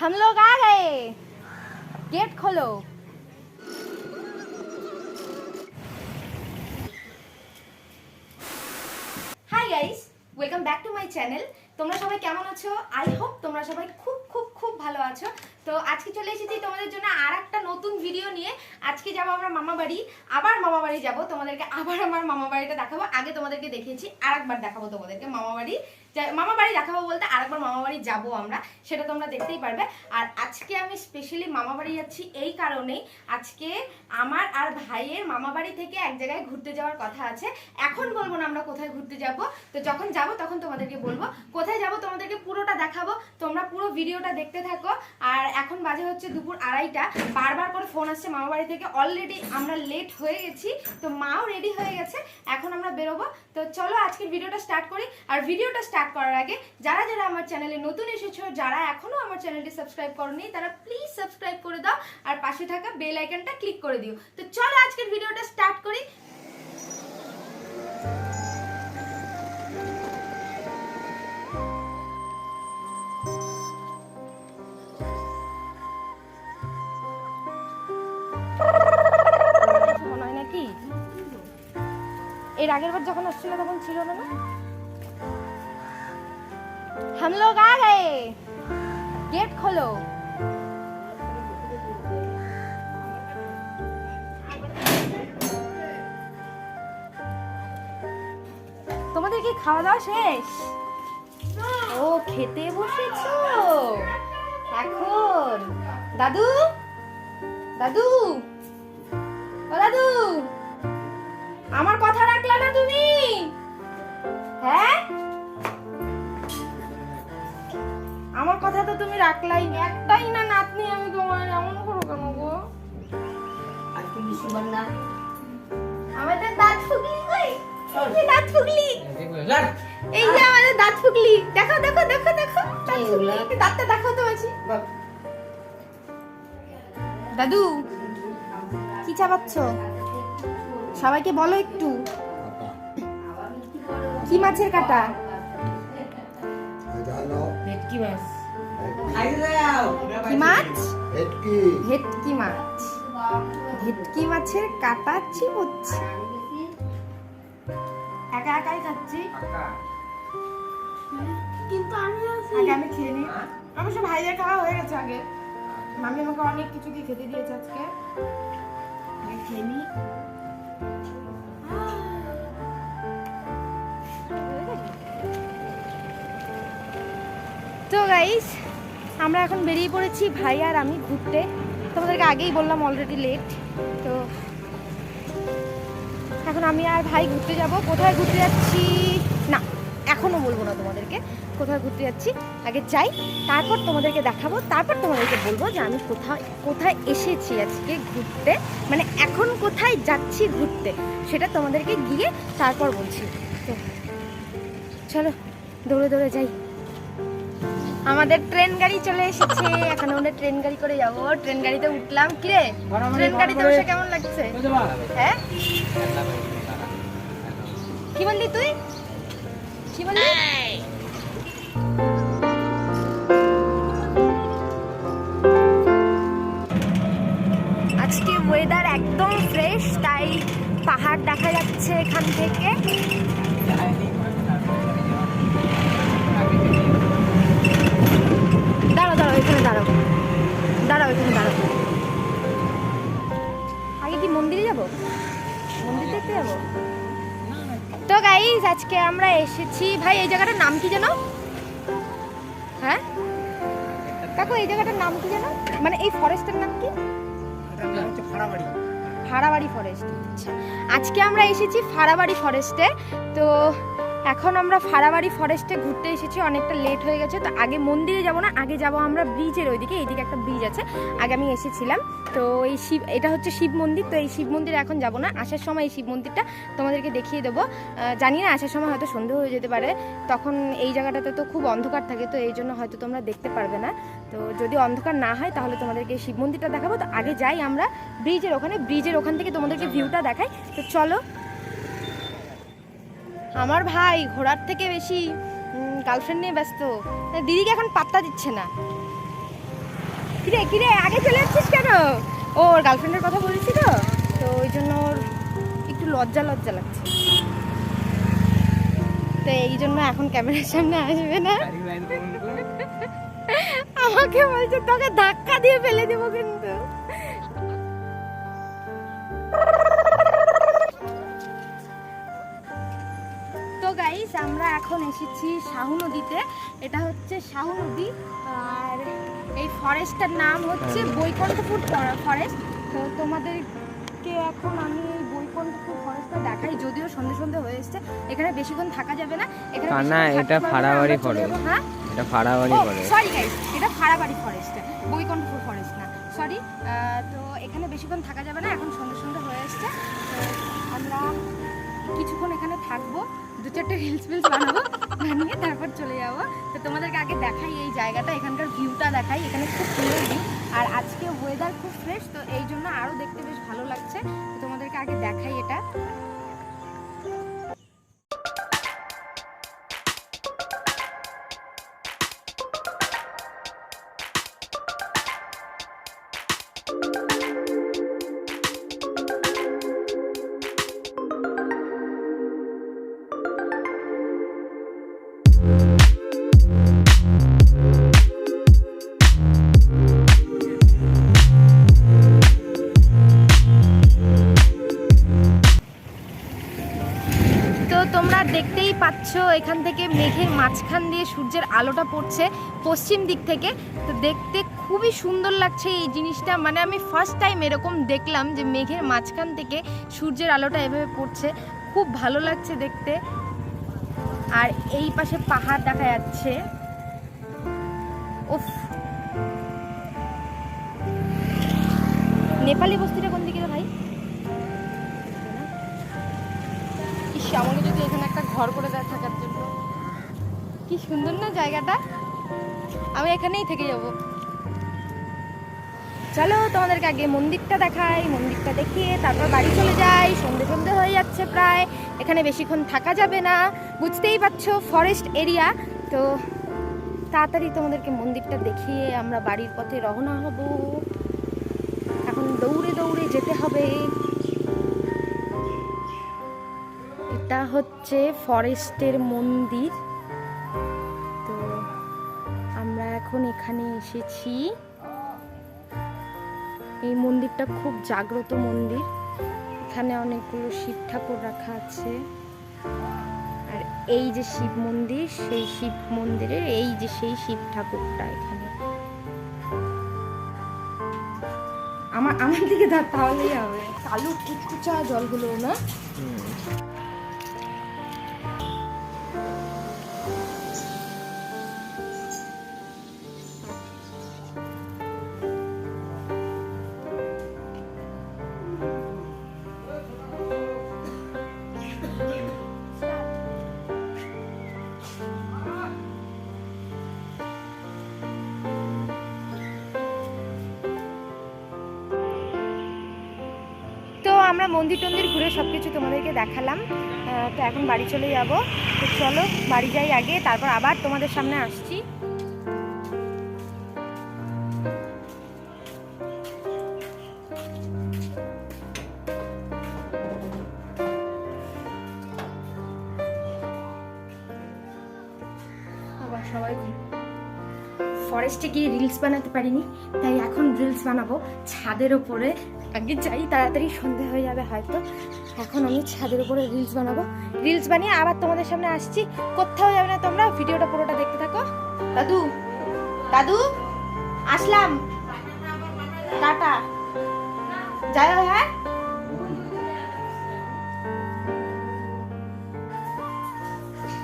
हम लोग आ गए गेट खोलो hi guys welcome back to my channel তোমরা সবাই কেমন আছো আই হোপ তোমরা সবাই খুব খুব খুব ভালো আছো তো আজকে চলে এসেছি তোমাদের জন্য আর একটা নতুন ভিডিও নিয়ে আজকে যাবো আমরা মামা বাড়ি আবার মামা বাড়ি যাবো তোমাদেরকে আবার আমার মামা বাড়িটা দেখাবো আগে তোমাদেরকে দেখিয়েছি আর একবার দেখাবো তোমাদেরকে মামা বাড়ি যা- মামা বাড়ি দেখাবো বলতে আরেকবার মামা বাড়ি যাব আমরা, সেটা তোমরা দেখতেই পারবে। আর আজকে আমি স্পেশালি মামা বাড়ি যাচ্ছি এই কারণেই, আজকে আমার আর ভাইয়ের মামা বাড়ি থেকে এক জায়গায় ঘুরতে যাওয়ার কথা আছে। এখন বলব না আমরা কোথায় ঘুরতে যাব, তো যখন যাব তখন তোমাদেরকে বলব। কোথায় যাব তোমাদেরকে পুরোটা দেখাবো, তোমরা পুরো ভিডিওটা দেখতে থাকো। আর এখন বাজে হচ্ছে দুপুর আড়াইটা, বারবার করে ফোন আসছে মামা বাড়ি থেকে। অলরেডি আমরা লেট হয়ে গেছি, তো মাও রেডি হয়ে গেছে, এখন আমরা বেরোবো। তো চলো আজকের ভিডিওটা স্টার্ট করি। আর ভিডিওটা স্টার্ট করার আগে, যারা যারা আমার চ্যানেলে নতুন এসেছ, যারা এখনও আমার চ্যানেলটি সাবস্ক্রাইব করনি, তারা প্লিজ সাবস্ক্রাইব করে দাও আর পাশে থাকা বেল আইকনটা ক্লিক করে দিও। তো চলো আজকের ভিডিওটা স্টার্ট করি। এর আগের বার যখন আসছিল তখন ছিল না না? हम लोग आ गए गेट खोलो তোমাদের কি খাওয়া দাওয়া শেষ ও খেতে বসেছো এখন দাদু দাদু ও দাদু আমার কথা রাখলাই একটাই না নাতনি আমি তোমার? এমন করো কেন গো? আজকে বিশ্ববার না। আমাদের দাঁত ফুকলি কই এই দাঁত ফুকলি। এই যে আমাদের দাঁত ফুকলি। দেখো দেখো দেখো দেখো। দাঁত এগুলা? ফুকলি। দাঁতটা দেখো তো মাছি দাদু কি চাবাচ্ছ সবাইকে বলো একটু। কি মাছের কাটা? ভেটকি মাছ। কি মাছ? ভেটকি। ভেটকি মাছ। ভেটকি মাছের কাটা চিবোচ্ছি একা একাই খাচ্ছি। কিন্তু আমি আছি আগে আমি খেয়ে নিই। অবশ্য ভাইয়ের খাওয়া হয়ে গেছে আগে। মামি আমাকে অনেক কিছু দিয়ে খেতে দিয়েছে আজকে। আগে খেয়ে নিই। তো গাইস আমরা এখন বেরিয়ে পড়েছি ভাই আর আমি ঘুরতে। তোমাদেরকে আগেই বললাম অলরেডি লেট তো এখন আমি আর ভাই ঘুরতে যাব। কোথায় ঘুরতে যাচ্ছি? না এখনও বলব না তোমাদেরকে কোথায় ঘুরতে যাচ্ছি। আগে যাই, তারপর তোমাদেরকে দেখাবো, তারপর তোমাদেরকে বলব যে আমি কোথায় কোথায় এসেছি আজকে ঘুরতে। মানে এখন কোথায় যাচ্ছি ঘুরতে, সেটা তোমাদেরকে গিয়ে তারপর বলছি। তো চলো, দৌড়ে দৌড়ে যাই। আমাদের ট্রেন গাড়ি চলে এসেছে। এখন আমরা ট্রেন গাড়ি করে যাব। ট্রেন গাড়িতে উঠলাম। কিরে ট্রেন গাড়িতে বসে কেমন লাগছে? হ্যাঁ? কি বললি তুই? কি বললি? আজকে ওয়েদার একদম ফ্রেশ তাই পাহাড় দেখা যাচ্ছে এখান থেকে। দাঁড়াও, এখানে দাঁড়াও। দাঁড়াও, এখানে দাঁড়াও। আগে কি মন্দিরে যাব? মন্দির দেখতে যাব? তো গাইজ আজকে আমরা এসেছি। ভাই, এই জায়গাটার নাম কি জানো হ্যাঁ? কাকু, এই জায়গাটার নাম কি জানো মানে এই ফরেস্টের নাম কি? ফাড়াবাড়ি ফরেস্ট আচ্ছা আজকে আমরা এসেছি ফাড়াবাড়ি ফরেস্টে তো এখন আমরা ফাড়াবাড়ি ফরেস্টে ঘুরতে এসেছি, অনেকটা লেট হয়ে গেছে, তো আগে মন্দিরে যাব না, আগে যাব আমরা ব্রিজের ওইদিকে, এইদিকে একটা ব্রিজ আছে, আগে আমি এসেছিলাম। তো এই শিব, এটা হচ্ছে শিব মন্দির, তো এই শিব মন্দিরে এখন যাব না, আসার সময় এই শিব মন্দিরটা তোমাদেরকে দেখিয়ে দেবো। জানি না, আসার সময় হয়তো সন্ধে হয়ে যেতে পারে, তখন এই জায়গাটাতে তো খুব অন্ধকার থাকে, তো এই জন্য হয়তো তোমরা দেখতে পারবে না। তো যদি অন্ধকার না হয়, তাহলে তোমাদেরকে শিব মন্দিরটা দেখাবো, তো আগে যাই আমরা ব্রিজের ওখানে ব্রিজের ওখান থেকে তোমাদেরকে ভিউটা দেখাই। তো চলো আমার ভাই ঘোড়ার থেকে বেশি গার্লফ্রেন্ড নিয়ে ব্যস্ত। দিদিকে এখন পাত্তা দিচ্ছে না। কিরে কিরে আগে চলে যাচ্ছিস কেন? ওর গার্লফ্রেন্ডের কথা বলেছি তো তো ওই জন্য ওর একটু লজ্জা লজ্জা লাগছে। তো এই জন্য এখন ক্যামেরার সামনে আসবে না। আমাকে বলছে তোকে ধাক্কা দিয়ে ফেলে দেবো কিন্তু। তো গাইস আমরা এখন এসেছি শাহু নদীতে। এটা হচ্ছে শাহু নদী আর এই ফরেস্টটার নাম হচ্ছে বৈকুণ্ঠপুর ফরেস্ট তো তোমাদেরকে এখন আমি এই বৈকুণ্ঠপুর ফরেস্টটা দেখাই যদিও সন্ধে সন্ধে হয়ে এসছে। এখানে বেশিক্ষণ থাকা যাবে না। এখানে না, এটা ফাড়াবাড়ি forest। হ্যাঁ? এটা ফাড়াবাড়ি করে সরি গাইস এটা ফাড়াবাড়ি ফরেস্ট বৈকুণ্ঠপুর ফরেস্ট না। সরি তো এখানে বেশিক্ষণ থাকা যাবে না এখন সন্ধ্যে সন্ধ্যে হয়ে এসছে। তো আমরা কিছুক্ষণ এখানে থাকব। দু চারটে রিলস ফিলস বানাবো, বানিয়ে তারপর চলে যাব। তো তোমাদেরকে আগে দেখাই এই জায়গাটা, এখানকার ভিউটা দেখাই, এখানে খুব সুন্দর ভিউ আর আজকে ওয়েদার খুব ফ্রেশ তো এই জন্য আরও দেখতে বেশ ভালো লাগছে। তো তোমাদেরকে আগে দেখাই এটা। পাচ্ছ এখান থেকে মেঘের মাঝখান দিয়ে সূর্যের আলোটা পড়ছে পশ্চিম দিক থেকে। তো দেখতে খুবই সুন্দর লাগছে এই জিনিসটা। মানে আমি ফার্স্ট টাইম এরকম দেখলাম যে মেঘের মাঝখান থেকে সূর্যের আলোটা এভাবে পড়ছে। খুব ভালো লাগছে দেখতে। আর এই পাশে পাহাড় দেখা যাচ্ছে। উফ। নেপালি বস্তিটা কি সুন্দর না জায়গাটা? আমি এখানেই থেকে যাব। চলো তোমাদেরকে আগে মন্দিরটা দেখাই, মন্দিরটা দেখিয়ে তারপর বাড়ি চলে যাই। সন্ধে সন্ধে হয়ে যাচ্ছে প্রায়। এখানে বেশিক্ষণ থাকা যাবে না। বুঝতেই পারছ ফরেস্ট এরিয়া তো তাড়াতাড়ি তোমাদেরকে মন্দিরটা দেখিয়ে আমরা বাড়ির পথে রওনা হব। এখন দৌড়ে দৌড়ে যেতে হবে। এটা হচ্ছে ফরেস্টের মন্দির। এখন এখানে এসেছি। এই মন্দিরটা খুব জাগ্রত মন্দির। এখানে অনেকগুলো শিব ঠাকুর রাখা আছে। আর এই যে শিব মন্দির, সেই শিব মন্দিরের এই যে সেই শিব ঠাকুরটা এখানে। আমার আমার দিকে তাহলেই হবে। কালো কুচকুচা জলগুলো না? আমরা মন্দির টন্দির ঘুরে সব কিছু তোমাদেরকে দেখালাম। তো এখন বাড়ি চলে যাব। তো চলো, বাড়ি যাই আগে, তারপর আবার তোমাদের সামনে আসছি। ফরেস্টে গিয়ে রিলস বানাতে পারিনি, তাই এখন রিলস বানাবো ছাদের ওপরে। আগে যাই, তাড়াতাড়ি সন্ধে হয়ে যাবে হয়তো। এখন আমি ছাদের উপরে রিলস বানাবো। রিলস বানিয়ে আবার তোমাদের সামনে আসছি। কোথাও যাবে না তোমরা, ভিডিওটা পুরোটা দেখতে থাকো। দাদু দাদু, আসলাম। টাটা। যাই হ্যাঁ।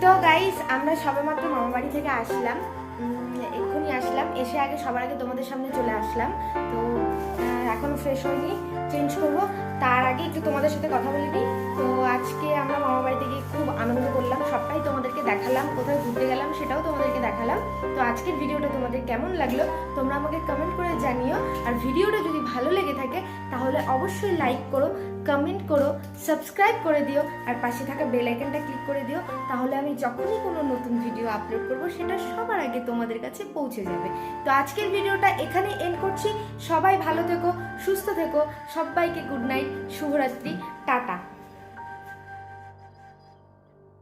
তো গাইস আমরা সবেমাত্র মামা বাড়ি থেকে আসলাম। আসলাম। এসে আগে সবার আগে তোমাদের সামনে চলে আসলাম। তো এখন ফ্রেশ হয়নি চেঞ্জ করব। তার আগে একটু তোমাদের সাথে কথা বলে নিই। তো, আজকে আমরা মামা বাড়িতে গিয়ে খুব আনন্দ করলাম, সবটাই তোমাদেরকে দেখালাম, কোথায় ঘুরতে গেলাম সেটাও তোমাদেরকে দেখালাম। তো, আজকের ভিডিওটা তোমাদের কেমন লাগল তোমরা আমাকে কমেন্ট করে জানিও। আর ভিডিওটা যদি ভালো লেগে থাকে, তাহলে অবশ্যই লাইক করো কমেন্ট করো সাবস্ক্রাইব করে দিও, আর পাশে থাকা বেল আইকনটা ক্লিক করে দিও, তাহলে আমি যখনই কোনো নতুন ভিডিও আপলোড করব, সেটা সবার আগে তোমাদের কাছে পৌঁছে যাবে। তো আজকের ভিডিওটা এখানে এন্ড করছি। সবাই ভালো থেকো, সুস্থ থেকো, সবাইকে গুড নাইট শুভরাত্রি, টাটা।